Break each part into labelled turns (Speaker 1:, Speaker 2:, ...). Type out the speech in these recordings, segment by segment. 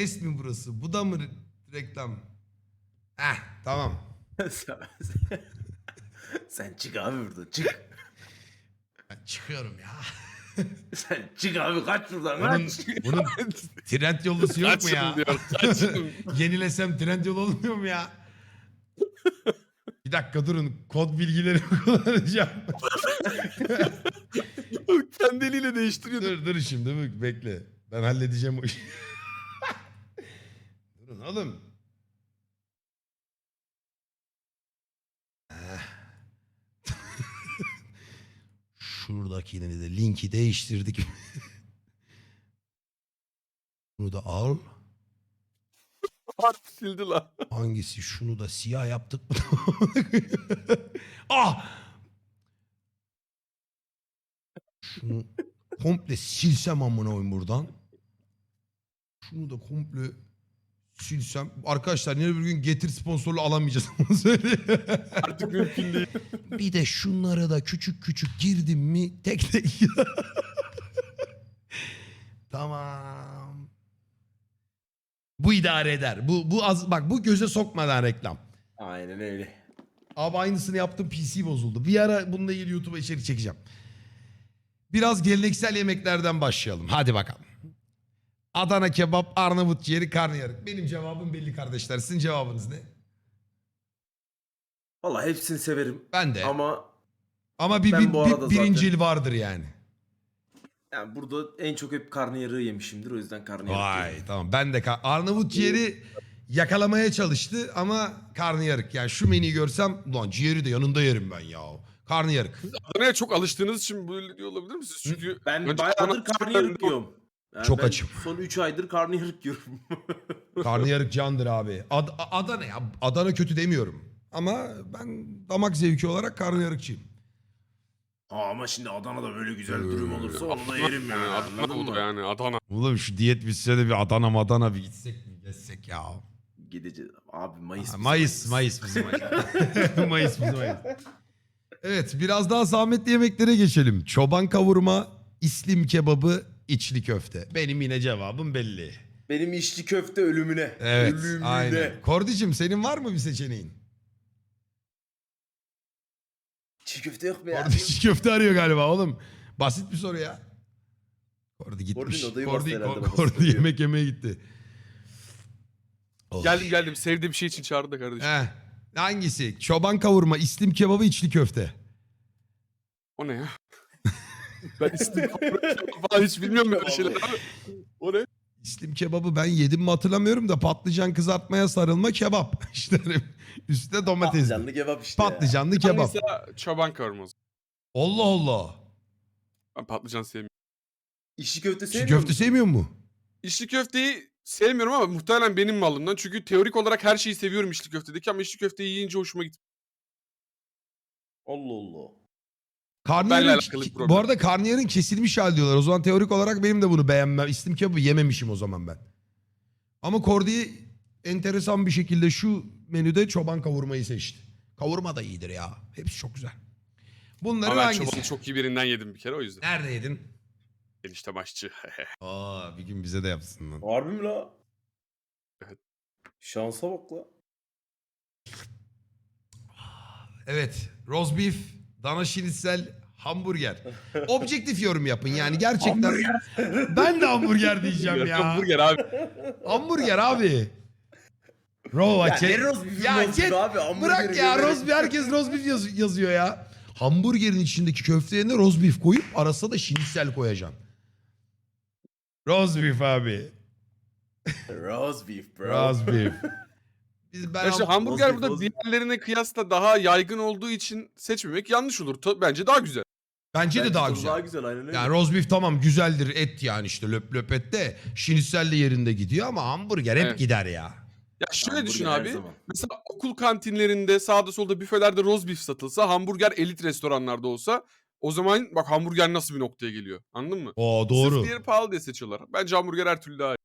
Speaker 1: Test mi burası? Bu da mı re- reklam? Heh tamam.
Speaker 2: sen, sen çık abi buradan çık.
Speaker 1: Ben çıkıyorum ya.
Speaker 2: Sen çık abi kaç şuradan
Speaker 1: Bunun,
Speaker 2: kaç.
Speaker 1: bunun trend yollusu yok mu ya?
Speaker 3: Kaçın diyor. Kaçın.
Speaker 1: Yenilesem trend yol olmuyor mu ya? Bir dakika durun. Kod bilgilerimi kullanacağım.
Speaker 3: Kendi eliyle değiştiriyordu.
Speaker 1: dur dur şimdi bekle. Ben halledeceğim o işi. Durun oğlum. Eh. Şuradakini de linki değiştirdik. Bunu da al.
Speaker 3: Harbi sildi lan.
Speaker 1: Hangisi? Şunu da siyah yaptık mı? ah! Şunu komple silsem amına koyayım buradan. Şunu da komple silsem. Arkadaşlar yine bir gün getir sponsorlu alamayacağız. Onu söyleyeyim.
Speaker 3: Artık mümkün değil.
Speaker 1: bir de şunlara da küçük küçük girdim mi tek tek. tamam. Bu idare eder. Bu bu az bak bu göze sokmadan reklam.
Speaker 2: Aynen öyle.
Speaker 1: Abi aynısını yaptım PC bozuldu. Bir ara bununla ilgili YouTube'a içerik çekeceğim. Biraz geleneksel yemeklerden başlayalım. Hadi bakalım. Adana kebap, Arnavut ciğeri, karnıyarık. Benim cevabım belli kardeşler. Sizin cevabınız ne?
Speaker 2: Valla hepsini severim.
Speaker 1: Ben de. Ama,
Speaker 2: Ama
Speaker 1: bir,
Speaker 2: ben
Speaker 1: bir,
Speaker 2: bu
Speaker 1: bir-
Speaker 2: arada
Speaker 1: birincil vardır yani.
Speaker 2: yani burada en çok hep karnıyarığı yemişimdir. O yüzden karnıyarık
Speaker 1: Vay
Speaker 2: diyorum.
Speaker 1: tamam. Ben de kar- Arnavut ciğeri yakalamaya çalıştı ama karnıyarık. Yani şu menüyü görsem ulan ciğeri de yanında yerim ben ya. Karnıyarık.
Speaker 3: Adana'ya çok alıştığınız için böyle diyor olabilir misiniz? Çünkü
Speaker 2: Ben
Speaker 3: önce
Speaker 2: bayağıdır
Speaker 3: Adana-
Speaker 2: karnıyarık yiyorum. Yani
Speaker 1: Çok
Speaker 2: ben
Speaker 1: açım.
Speaker 2: Son 3 aydır karnıyarık yiyorum.
Speaker 1: Karnıyarık candır abi. Ad- Adana ya. Adana kötü demiyorum. Ama ben damak zevki olarak karnıyarıkçıyım.
Speaker 2: ha, ama şimdi Adana'da böyle güzel dürüm olursa onu da yerim
Speaker 3: yani. Adana
Speaker 2: Anladın
Speaker 3: oldu
Speaker 2: mı?
Speaker 3: yani Adana.
Speaker 1: Oğlum şu diyet bitse de bir Adana madana bir gitsek mi? Gezsek ya.
Speaker 2: Gideceğiz. Abi Mayıs.
Speaker 1: Ha,
Speaker 2: bizim
Speaker 1: Mayıs, Mayıs bizim Mayıs. Mayıs bizim Mayıs. Evet biraz daha zahmetli yemeklere geçelim. Çoban kavurma, islim kebabı, içli köfte. Benim yine cevabım belli.
Speaker 2: Benim içli köfte ölümüne.
Speaker 1: Evet
Speaker 2: ölümüne.
Speaker 1: aynen. Kordicim senin var mı bir seçeneğin?
Speaker 2: Çiğ köfte yok mu ya?
Speaker 1: Kordi içli köfte arıyor galiba oğlum. Basit bir soru ya. Kordi gitmiş.
Speaker 2: Kordi'nin odayı
Speaker 1: Kordi,
Speaker 2: bastı herhalde
Speaker 1: Kordi, yemek yemeye gitti. Oh.
Speaker 3: Geldim geldim. Sevdiğim şey için çağırdı da kardeşim.
Speaker 1: Heh. Hangisi? Çoban kavurma, islim kebabı, içli köfte.
Speaker 3: O ne ya? Ben istim falan hiç bilmiyorum böyle şeyler abi. O ne?
Speaker 1: İslim kebabı ben yedim mi hatırlamıyorum da patlıcan kızartmaya sarılma kebap. İşte üstte domates.
Speaker 2: Patlıcanlı kebap işte.
Speaker 1: Patlıcanlı
Speaker 3: Ben
Speaker 1: kebap.
Speaker 3: mesela çoban kavurması.
Speaker 1: Allah Allah.
Speaker 3: Ben patlıcan sevmiyorum.
Speaker 2: İçli köfte
Speaker 1: Çiğ
Speaker 2: sevmiyor
Speaker 1: köfte
Speaker 2: musun?
Speaker 1: sevmiyor mu?
Speaker 3: İçli köfteyi sevmiyorum ama muhtemelen benim malımdan. Çünkü teorik olarak her şeyi seviyorum içli köftedeki ama içli köfteyi yiyince hoşuma gitti.
Speaker 2: Allah Allah.
Speaker 1: Karnıyarın,
Speaker 3: alakalı bir problem.
Speaker 1: bu arada karnıyarın kesilmiş hal diyorlar. O zaman teorik olarak benim de bunu beğenmem. İslim kebabı yememişim o zaman ben. Ama Kordi enteresan bir şekilde şu menüde çoban kavurmayı seçti. Kavurma da iyidir ya. Hepsi çok güzel. Bunların
Speaker 3: Ama ben
Speaker 1: hangisi?
Speaker 3: çobanı çok iyi birinden yedim bir kere o yüzden.
Speaker 1: Nerede yedin?
Speaker 3: Enişte başçı.
Speaker 1: Aa bir gün bize de yapsın lan.
Speaker 2: Harbi mi la?
Speaker 3: Evet.
Speaker 2: Şansa bak la.
Speaker 1: Evet. Roast beef, dana şinitsel, hamburger. Objektif yorum yapın yani gerçekten. ben de hamburger diyeceğim ya.
Speaker 3: Hamburger abi.
Speaker 1: Hamburger abi. Rova
Speaker 2: Ya ne roast beef'i
Speaker 1: Ya Cet,
Speaker 2: abi, hamburgeri
Speaker 1: bırak ya
Speaker 2: gömerek-
Speaker 1: roast beef herkes roast beef yaz- yazıyor ya. Hamburgerin içindeki köfteye roast beef koyup arasına da şinitsel koyacaksın. Roast beef abi.
Speaker 2: Roast beef bro.
Speaker 1: Roast beef. Biz ben
Speaker 3: Ya işte
Speaker 1: ham-
Speaker 3: hamburger burada diğerlerine kıyasla daha yaygın olduğu için seçmemek yanlış olur. Ta- Bence daha güzel.
Speaker 1: bence de
Speaker 2: Bence
Speaker 1: daha
Speaker 2: tadı
Speaker 1: güzel.
Speaker 2: Daha güzel aynen öyle.
Speaker 1: Yani roast beef tamam güzeldir et yani işte löp löp et de şinitsel de yerinde gidiyor ama hamburger hep
Speaker 3: Evet.
Speaker 1: gider ya.
Speaker 3: Ya şöyle
Speaker 2: Hamburger
Speaker 3: düşün
Speaker 2: her
Speaker 3: abi.
Speaker 2: zaman.
Speaker 3: Mesela okul kantinlerinde sağda solda büfelerde roast beef satılsa hamburger elit restoranlarda olsa o zaman bak hamburger nasıl bir noktaya geliyor. Anladın mı?
Speaker 1: Oo doğru.
Speaker 3: Sırf diğeri pahalı diye seçiyorlar. Bence hamburger her türlü daha iyi.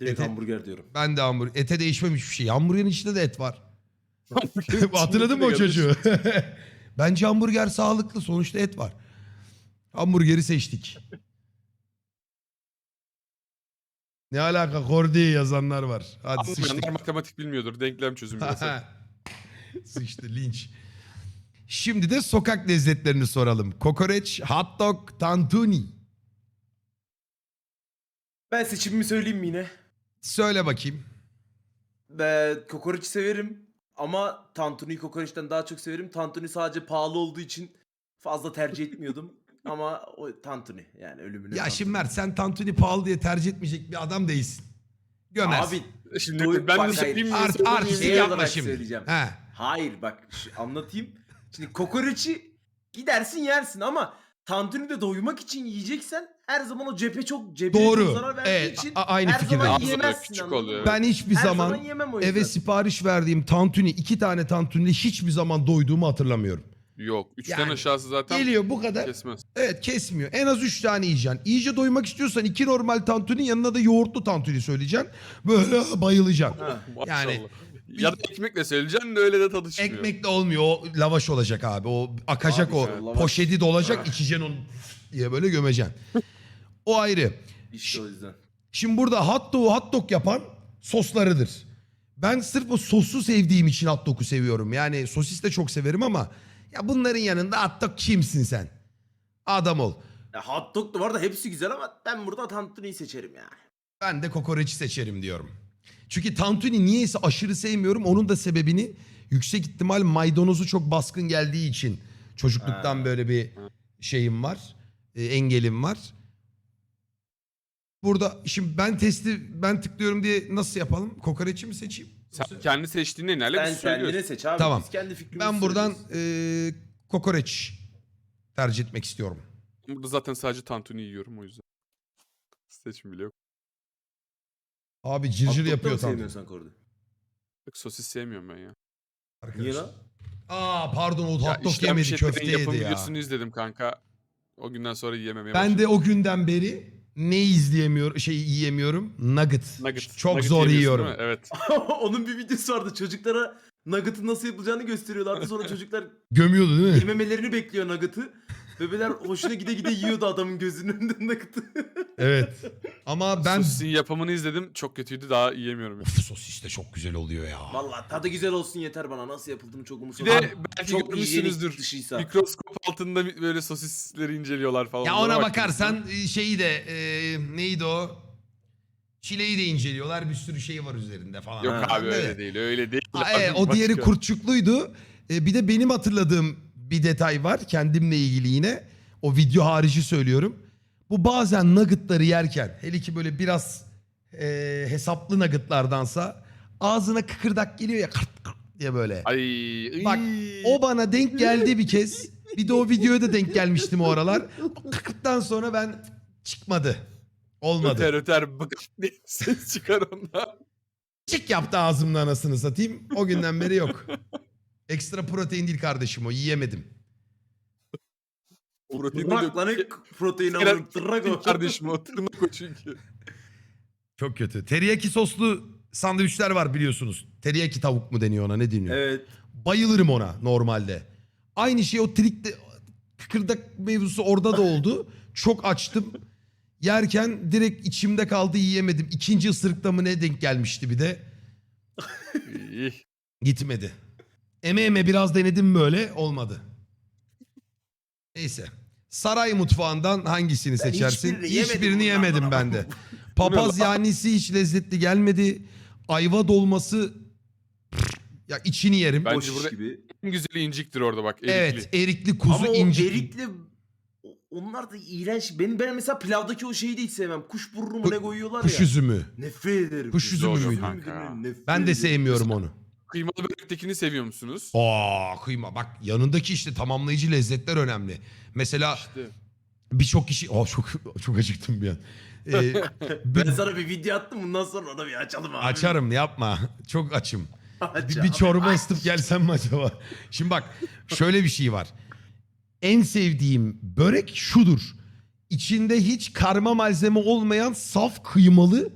Speaker 2: Direkt
Speaker 1: Ete-
Speaker 2: hamburger diyorum.
Speaker 1: Ben de hamburger. Ete değişmemiş bir şey. Hamburgerin içinde de et var. Hatırladın mı o çocuğu? Bence hamburger sağlıklı. Sonuçta et var. Hamburgeri seçtik. Ne alaka Kordi'ye yazanlar var. Hadi sıçtık.
Speaker 3: Matematik bilmiyordur. Denklem çözümü. yazar.
Speaker 1: Sıçtı linç. Şimdi de sokak lezzetlerini soralım. Kokoreç, hot dog, tantuni.
Speaker 2: Ben seçimimi söyleyeyim mi yine?
Speaker 1: Söyle bakayım.
Speaker 2: Ben kokoreç severim ama tantuniyi kokoreçten daha çok severim. Tantuni sadece pahalı olduğu için fazla tercih etmiyordum. ama o tantuni yani ölümüne
Speaker 1: Ya
Speaker 2: tantuni.
Speaker 1: şimdi Mert sen tantuni pahalı diye tercih etmeyecek bir adam değilsin. Gömersin.
Speaker 2: Abi
Speaker 3: Şimdi
Speaker 2: Doyup
Speaker 3: ben
Speaker 2: bak,
Speaker 3: de söyleyeyim?
Speaker 1: Art, artistlik
Speaker 3: mi?
Speaker 2: Şey
Speaker 1: yapma şimdi.
Speaker 2: söyleyeceğim.
Speaker 1: He.
Speaker 2: hayır bak anlatayım. Şimdi kokoreçi gidersin yersin ama tantuni de doymak için yiyeceksen her zaman o cephe çok cebe
Speaker 1: Doğru.
Speaker 2: çok zarar verdiği
Speaker 1: Evet,
Speaker 2: için
Speaker 1: a- aynı
Speaker 2: her
Speaker 1: fikirdeyim.
Speaker 2: zaman
Speaker 3: Ağzı böyle
Speaker 2: yiyemezsin.
Speaker 3: küçük
Speaker 2: anladın
Speaker 3: oluyor,
Speaker 2: mı?
Speaker 1: Ben hiçbir
Speaker 2: her
Speaker 1: zaman,
Speaker 2: zaman yemem o yüzden.
Speaker 1: eve sipariş verdiğim tantuni iki tane tantuni hiçbir zaman doyduğumu hatırlamıyorum.
Speaker 3: Yok. Üçten
Speaker 1: Yani
Speaker 3: aşağısı zaten
Speaker 1: Geliyor bu kadar.
Speaker 3: kesmez.
Speaker 1: Evet kesmiyor. En az üç tane yiyeceksin. İyice doymak istiyorsan iki normal tantuni yanına da yoğurtlu tantuni söyleyeceksin. Böyle bayılacaksın.
Speaker 2: Ha.
Speaker 3: Yani
Speaker 1: Yani-
Speaker 3: ya da ekmekle söyleyeceksin de öyle de tadı çıkmıyor.
Speaker 1: Ekmekle olmuyor. O lavaş olacak abi. O akacak
Speaker 2: Abi
Speaker 1: o.
Speaker 2: lavaş.
Speaker 1: Poşeti dolacak içeceksin onu diye böyle gömeceksin. o ayrı.
Speaker 2: İşte o yüzden.
Speaker 1: Şimdi burada hot dog'u hot dog yapan soslarıdır. Ben sırf o sosu sevdiğim için hot dog'u seviyorum. Yani sosis de çok severim ama ya bunların yanında hot dog kimsin sen? Adam ol.
Speaker 2: Ya hot dog da var da hepsi güzel ama ben burada tantuniyi seçerim ya.
Speaker 1: Ben de kokoreçi seçerim diyorum. Çünkü tantuni niyeyse aşırı sevmiyorum. Onun da sebebini yüksek ihtimal maydanozu çok baskın geldiği için çocukluktan
Speaker 2: Ha.
Speaker 1: böyle bir şeyim var. e, engelim var. Burada şimdi ben testi ben tıklıyorum diye nasıl yapalım? Kokoreçi mi seçeyim?
Speaker 3: Sen kendi seçtiğin nelerle
Speaker 2: Sen
Speaker 3: biz söylüyoruz.
Speaker 2: kendine seç abi.
Speaker 1: Tamam.
Speaker 2: Biz kendi fikrimizi
Speaker 1: Ben buradan
Speaker 2: söylüyoruz.
Speaker 1: e, kokoreç tercih etmek istiyorum.
Speaker 3: Burada zaten sadece tantuni yiyorum o yüzden. Seçim bile yok.
Speaker 1: Abi
Speaker 2: da
Speaker 1: yapıyor tam.
Speaker 2: sevmiyorsan Kordi?
Speaker 3: Yok, sosis sevmiyorum ben ya.
Speaker 2: Niye lan?
Speaker 1: Aa pardon o hot dog
Speaker 3: işlenmiş
Speaker 1: yemedi
Speaker 3: etlerin
Speaker 1: köfte
Speaker 3: yapım
Speaker 1: yedi ya.
Speaker 3: videosunu izledim kanka. O günden sonra yiyememeye
Speaker 1: Ben
Speaker 3: başladım.
Speaker 1: de o günden beri ne izleyemiyorum, şey yiyemiyorum? Nugget.
Speaker 3: Nugget.
Speaker 1: Çok
Speaker 3: Nugget
Speaker 1: zor
Speaker 3: yemiyorsun
Speaker 1: yiyorum.
Speaker 3: değil mi? Evet.
Speaker 2: Onun bir videosu vardı. Çocuklara nugget'ın nasıl yapılacağını gösteriyorlardı. Sonra çocuklar
Speaker 1: Gömüyordu değil mi?
Speaker 2: yememelerini bekliyor nugget'ı. Bebeler hoşuna gide gide yiyordu adamın gözünün önünde nugget'ı.
Speaker 1: evet. Ama ben
Speaker 3: Sosisin yapımını izledim. Çok kötüydü. Daha yiyemiyorum.
Speaker 1: Of, sosis de çok güzel oluyor ya.
Speaker 2: Valla tadı güzel olsun yeter bana. Nasıl yapıldığını çok
Speaker 3: Bir
Speaker 2: umursamam.
Speaker 3: de belki
Speaker 2: çok
Speaker 3: görmüşsünüzdür.
Speaker 2: hijyenik dışıysa.
Speaker 3: Mikroskop altında böyle sosisleri inceliyorlar falan.
Speaker 1: Ya ona bakarsan e, şeyi de e, neydi o? Çileği de inceliyorlar. Bir sürü şey var üzerinde falan.
Speaker 3: Yok
Speaker 2: Ha,
Speaker 3: abi öyle değil. Öyle değil.
Speaker 1: Aa,
Speaker 3: Abi,
Speaker 1: evet, o diğeri
Speaker 3: başka.
Speaker 1: kurtçukluydu. E, bir de benim hatırladığım bir detay var kendimle ilgili yine. O video harici söylüyorum. Bu bazen nuggetları yerken hele ki böyle biraz e, hesaplı nuggetlardansa ağzına kıkırdak geliyor ya kırt kırt diye böyle.
Speaker 3: Ay.
Speaker 1: Bak
Speaker 3: iy.
Speaker 1: o bana denk geldi bir kez. Bir de o videoya da denk gelmiştim o aralar. O kıkırttan sonra ben çıkmadı. Olmadı.
Speaker 3: Öter öter bık diye ses çıkar ondan.
Speaker 1: Çık yaptı ağzımda anasını satayım. O günden beri yok. Ekstra protein değil kardeşim o yiyemedim.
Speaker 3: Protein
Speaker 2: Tırnak lan
Speaker 3: de
Speaker 2: protein alır. O.
Speaker 3: Kardeşim o tırnak o çünkü.
Speaker 1: Çok kötü. Teriyaki soslu sandviçler var biliyorsunuz. Teriyaki tavuk mu deniyor ona ne deniyor?
Speaker 2: Evet.
Speaker 1: Bayılırım ona normalde. Aynı şey o trikte kıkırdak mevzusu orada da oldu. Çok açtım. Yerken direkt içimde kaldı yiyemedim. İkinci ısırıkta mı ne denk gelmişti bir de.
Speaker 3: İyi.
Speaker 1: Gitmedi. Eme eme biraz denedim böyle olmadı. Neyse. Saray mutfağından hangisini
Speaker 2: Ben
Speaker 1: seçersin?
Speaker 2: hiçbirini yemedim
Speaker 1: Hiçbirini yemedim ben de. Papaz yanisi hiç lezzetli gelmedi. Ayva dolması ya içini yerim.
Speaker 3: Bence
Speaker 2: Boş
Speaker 3: burada-
Speaker 2: gibi.
Speaker 3: En güzeli inciktir orada bak. Erikli.
Speaker 1: evet, erikli kuzu
Speaker 2: Ama
Speaker 1: incik.
Speaker 2: erikli o- onlar da iğrenç. Benim ben mesela pilavdaki o şeyi de hiç sevmem. Kuş burnu mu ne koyuyorlar
Speaker 1: Kuş
Speaker 2: ya.
Speaker 1: üzümü.
Speaker 2: Nefret ederim.
Speaker 1: Kuş üzümü
Speaker 2: Kuş
Speaker 1: müydü? Ben de sevmiyorum onu.
Speaker 3: Kıymalı börektekini seviyor musunuz?
Speaker 1: Aa kıyma bak yanındaki işte tamamlayıcı lezzetler önemli. Mesela
Speaker 3: İşte.
Speaker 1: birçok kişi... Aa çok çok acıktım bir an. Ee,
Speaker 2: Ben sana bir video attım bundan sonra onu bir açalım abi.
Speaker 1: açarım yapma. Çok açım.
Speaker 2: Aç
Speaker 1: Bir,
Speaker 2: abi,
Speaker 1: bir çorba
Speaker 2: aç.
Speaker 1: ısıtıp gelsem mi acaba? Şimdi bak şöyle bir şey var. En sevdiğim börek şudur. İçinde hiç karma malzeme olmayan saf kıymalı.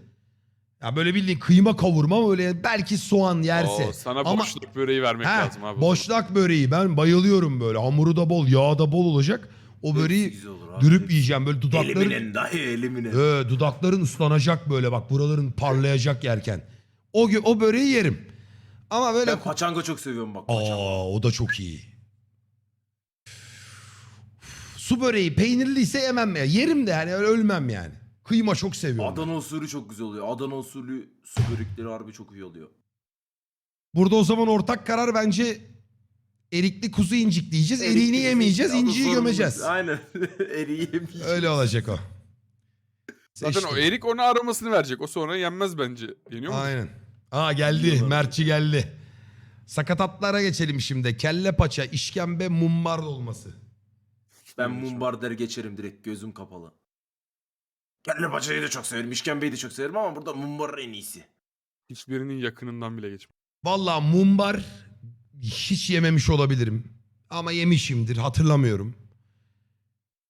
Speaker 1: Ya böyle bildiğin kıyma kavurma böyle belki soğan yerse.
Speaker 3: Oo, sana
Speaker 1: Ama-
Speaker 3: boşluk böreği vermek
Speaker 1: Ha,
Speaker 3: lazım abi.
Speaker 1: boşlak böreği ben bayılıyorum böyle. Hamuru da bol, yağı da bol olacak. O böreği dürüp yiyeceğim böyle dudakların
Speaker 2: Eliminen dayı eliminen.
Speaker 1: Ee, dudakların ıslanacak böyle bak buraların parlayacak yerken. O o böreği yerim. Ama böyle
Speaker 2: Ben paçanga çok seviyorum bak. paçanga.
Speaker 1: Aa o da çok iyi. Su böreği peynirliyse yemem ya. Yerim de yani öyle ölmem yani. Kıyma çok seviyorum.
Speaker 2: Adana usulü çok güzel oluyor. Adana usulü su börekleri harbi çok iyi oluyor.
Speaker 1: Burada o zaman ortak karar bence erikli kuzu incik diyeceğiz. Eriğini yemeyeceğiz,
Speaker 2: Adı
Speaker 1: inciyi
Speaker 2: sorumuz.
Speaker 1: gömeceğiz.
Speaker 2: Aynen. Eriği yemeyeceğiz.
Speaker 1: Öyle olacak o.
Speaker 3: Zaten o
Speaker 1: Seçtim.
Speaker 3: erik ona aramasını verecek. O sonra yenmez bence. Yeniyor mu?
Speaker 1: Aynen. Aa geldi. Mertçi geldi. Sakatatlara geçelim şimdi. Kelle paça, işkembe, mumbar olması.
Speaker 2: Ben mumbar der geçerim direkt gözüm kapalı. Kelle paçayı da çok severim. işkembeyi de çok severim ama burada mumbar en iyisi.
Speaker 3: Hiçbirinin yakınından bile geçmez.
Speaker 1: Vallahi mumbar hiç yememiş olabilirim. Ama yemişimdir hatırlamıyorum.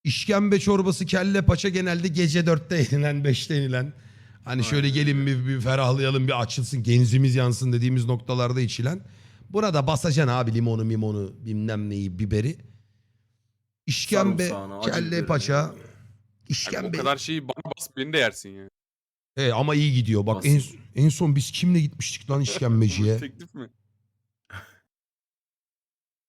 Speaker 1: İşkembe çorbası kelle paça genelde gece dörtte yenilen beşte yenilen. Hani şöyle gelin bir, bir ferahlayalım bir açılsın genzimiz yansın dediğimiz noktalarda içilen. Buna da basacaksın abi limonu mimonu bilmem neyi biberi. İşkembe
Speaker 2: Sarımsağını, acı
Speaker 1: kelle
Speaker 2: biberini.
Speaker 1: paça
Speaker 3: Yani
Speaker 1: işkembe.
Speaker 3: o kadar şeyi bana bas beni de yersin yani.
Speaker 1: E, ama iyi gidiyor bak en, en son biz kimle gitmiştik lan işkembeciye?
Speaker 3: Teklif mi?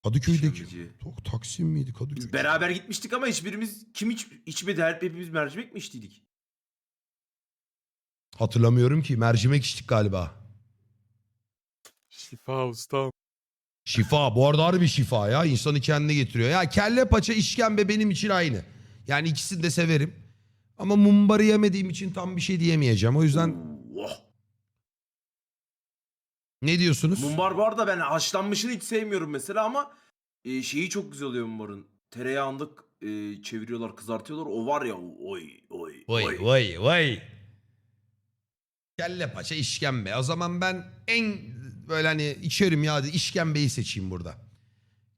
Speaker 1: Kadıköy'deki.
Speaker 2: İşkembeci.
Speaker 1: Tok Taksim miydi Kadıköy?
Speaker 2: Biz beraber gitmiştik ama hiçbirimiz kim hiç içmedi her hepimiz mercimek mi içtiydik?
Speaker 1: Hatırlamıyorum ki. Mercimek içtik galiba.
Speaker 3: Şifa ustam.
Speaker 1: Şifa. Bu arada harbi şifa ya. İnsanı kendine getiriyor. Ya kelle paça işkembe benim için aynı. Yani ikisini de severim. Ama mumbarı yemediğim için tam bir şey diyemeyeceğim. O yüzden
Speaker 2: Oh.
Speaker 1: ne diyorsunuz?
Speaker 2: Mumbar bu arada ben haşlanmışını hiç sevmiyorum mesela ama e, şeyi çok güzel oluyor mumbarın. Tereyağında e, çeviriyorlar, kızartıyorlar. O var ya oy oy
Speaker 1: Vay
Speaker 2: oy.
Speaker 1: vay vay. Kelle paça işkembe. O zaman ben en böyle hani içerim ya işkembeyi seçeyim burada.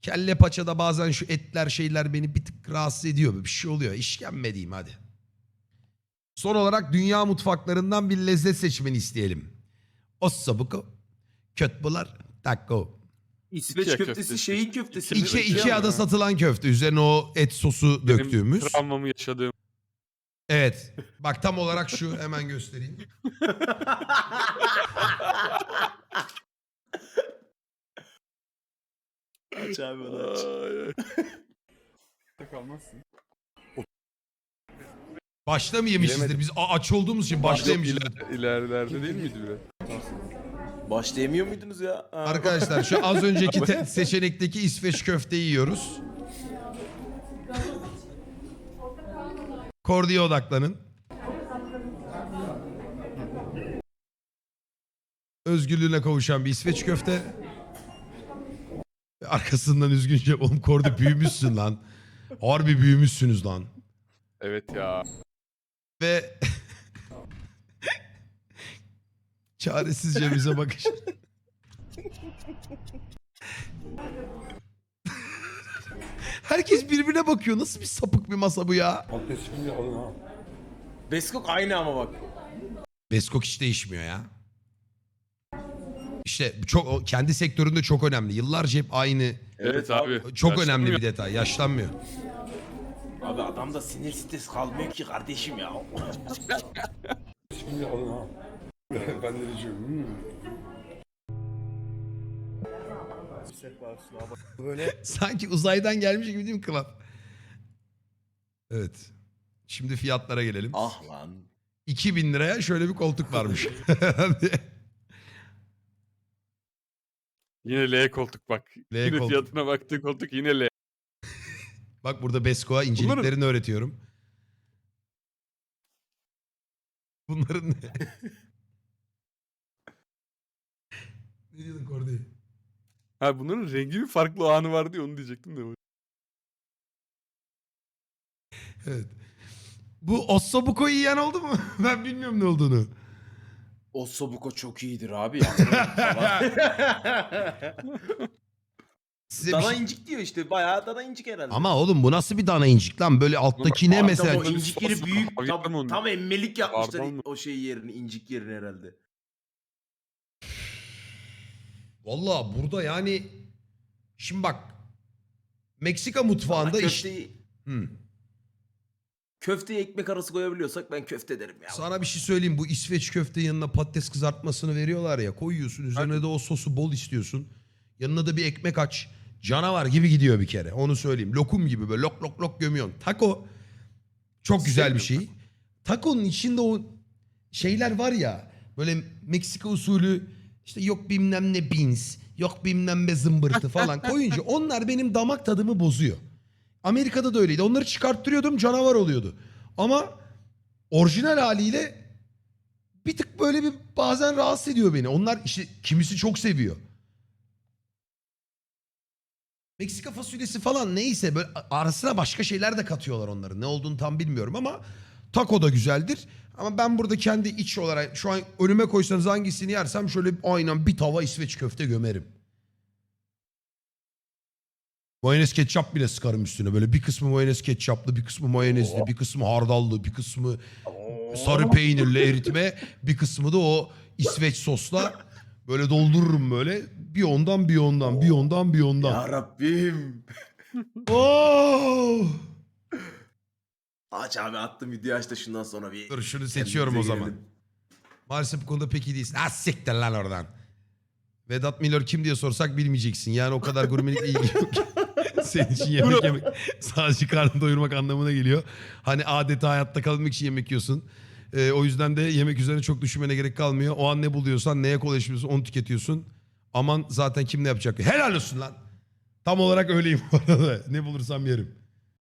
Speaker 1: Kelle paçada bazen şu etler şeyler beni bir tık rahatsız ediyor. Bir şey oluyor. İşkembe diyeyim hadi. Son olarak dünya mutfaklarından bir lezzet seçmeni isteyelim. Ossobuco, kötbular, taco.
Speaker 2: İsveç köftesi,
Speaker 3: köftesi.
Speaker 2: şeyin köftesi.
Speaker 3: İki-
Speaker 1: İki,
Speaker 3: İki
Speaker 1: ada satılan köfte. Üzerine o et sosu
Speaker 3: Benim
Speaker 1: döktüğümüz.
Speaker 3: Travmamı yaşadığım.
Speaker 1: Evet. Bak tam olarak şu hemen göstereyim.
Speaker 2: Aç abi onu aç.
Speaker 3: Kalmazsın.
Speaker 1: Başta mı yemişizdir?
Speaker 3: Bilemedim.
Speaker 1: Biz a- aç olduğumuz için başta yemişizdir.
Speaker 3: İler, ilerlerde değil miydi biraz?
Speaker 2: Başta yemiyor muydunuz ya? Ha.
Speaker 1: Arkadaşlar şu az önceki te- seçenekteki İsveç köfteyi yiyoruz. Kordiye odaklanın. Özgürlüğüne kavuşan bir İsveç köfte. Arkasından üzgünce oğlum Kordi büyümüşsün lan. Harbi büyümüşsünüz lan.
Speaker 3: Evet ya.
Speaker 1: Ve çaresizce bize bakış. Herkes birbirine bakıyor. Nasıl bir sapık bir masa bu ya?
Speaker 4: Agresifini alın ha.
Speaker 2: Beskok aynı ama bak.
Speaker 1: Beskok hiç değişmiyor ya. İşte çok o kendi sektöründe çok önemli. Yıllarca hep aynı.
Speaker 3: Evet, abi.
Speaker 1: Çok önemli bir detay. Yaşlanmıyor.
Speaker 2: Abi adamda sinir stres kalmıyor ki kardeşim ya.
Speaker 4: Agresifini alın ha. ben de diyeceğim. Hmm.
Speaker 1: Sanki uzaydan gelmiş gibi değil mi Kıvan? Evet. Şimdi fiyatlara gelelim.
Speaker 2: ah lan.
Speaker 1: 2000 liraya şöyle bir koltuk varmış.
Speaker 3: Yine L koltuk bak.
Speaker 1: L
Speaker 3: yine
Speaker 1: koltuk.
Speaker 3: fiyatına baktığı koltuk yine L.
Speaker 1: Bak burada Besko'a inceliklerini öğretiyorum. Bunların ne? ne diyordun Kordi?
Speaker 3: Ha bunların rengi bir farklı anı vardı ya onu diyecektim de.
Speaker 1: Evet. Bu Ossobuco'yu yiyen oldu mu? ben bilmiyorum ne olduğunu.
Speaker 2: Ossobuco çok iyidir abi.
Speaker 1: Size bir
Speaker 2: dana
Speaker 1: şey-
Speaker 2: incik diyor işte. Bayağı dana incik herhalde.
Speaker 1: Ama oğlum bu nasıl bir dana incik lan? Böyle alttaki ne mesela?
Speaker 2: O incik yeri büyük. Tam, tam emmelik yapmışlar
Speaker 3: Pardon mu?
Speaker 2: o şey yerini, incik yerini herhalde.
Speaker 1: Valla burada yani şimdi bak Meksika mutfağında iş...
Speaker 2: köfteyi,
Speaker 1: Hı.
Speaker 2: Köfteye ekmek arası koyabiliyorsak ben köfte derim ya.
Speaker 1: Sana bir şey söyleyeyim. Bu İsveç köfte yanına patates kızartmasını veriyorlar ya. Koyuyorsun üzerine de o sosu bol istiyorsun. Yanına da bir ekmek aç. Canavar gibi gidiyor bir kere. Onu söyleyeyim. Lokum gibi böyle lok lok lok gömüyorsun. Taco çok güzel bir şey. Taco'nun içinde o şeyler var ya. Böyle Meksika usulü işte yok bilmem ne beans, yok bilmem ne zımbırtı falan koyunca onlar benim damak tadımı bozuyor. Amerika'da da öyleydi. Onları çıkarttırıyordum canavar oluyordu. Ama orijinal haliyle bir tık böyle bir bazen rahatsız ediyor beni. Onlar işte kimisi çok seviyor. Meksika fasulyesi falan neyse böyle arasına başka şeyler de katıyorlar onların. Ne olduğunu tam bilmiyorum ama taco da güzeldir. Ama ben burada kendi iç olarak şu an önüme koysanız hangisini yersem şöyle aynen bir tava İsveç köfte gömerim. Mayonez ketçap bile sıkarım üstüne. Böyle bir kısmı mayonez ketçaplı, bir kısmı mayonezli, bir kısmı hardallı, bir kısmı sarı peynirli eritme, bir kısmı da o İsveç sosla böyle doldururum böyle. Bir ondan bir ondan, bir ondan bir ondan.
Speaker 2: Ya Rabbim.
Speaker 1: Oo!
Speaker 2: Aç abi attım video aç da şundan sonra bir...
Speaker 1: Dur şunu seçiyorum o
Speaker 2: kendimize
Speaker 1: zaman.
Speaker 2: gelelim.
Speaker 1: Maalesef bu konuda pek iyi değilsin. Ha siktir lan oradan. Vedat Milor kim diye sorsak bilmeyeceksin. Yani o kadar gurmelikle ilgili yok. Senin için yemek yemek sadece karnını doyurmak anlamına geliyor. Hani adeta hayatta kalmak için yemek yiyorsun. Ee, o yüzden de yemek üzerine çok düşünmene gerek kalmıyor. O an ne buluyorsan, neye kolaylaşıyorsun onu tüketiyorsun. Aman zaten kim ne yapacak? Helal olsun lan. Tam olarak öyleyim bu arada. Ne bulursam yerim.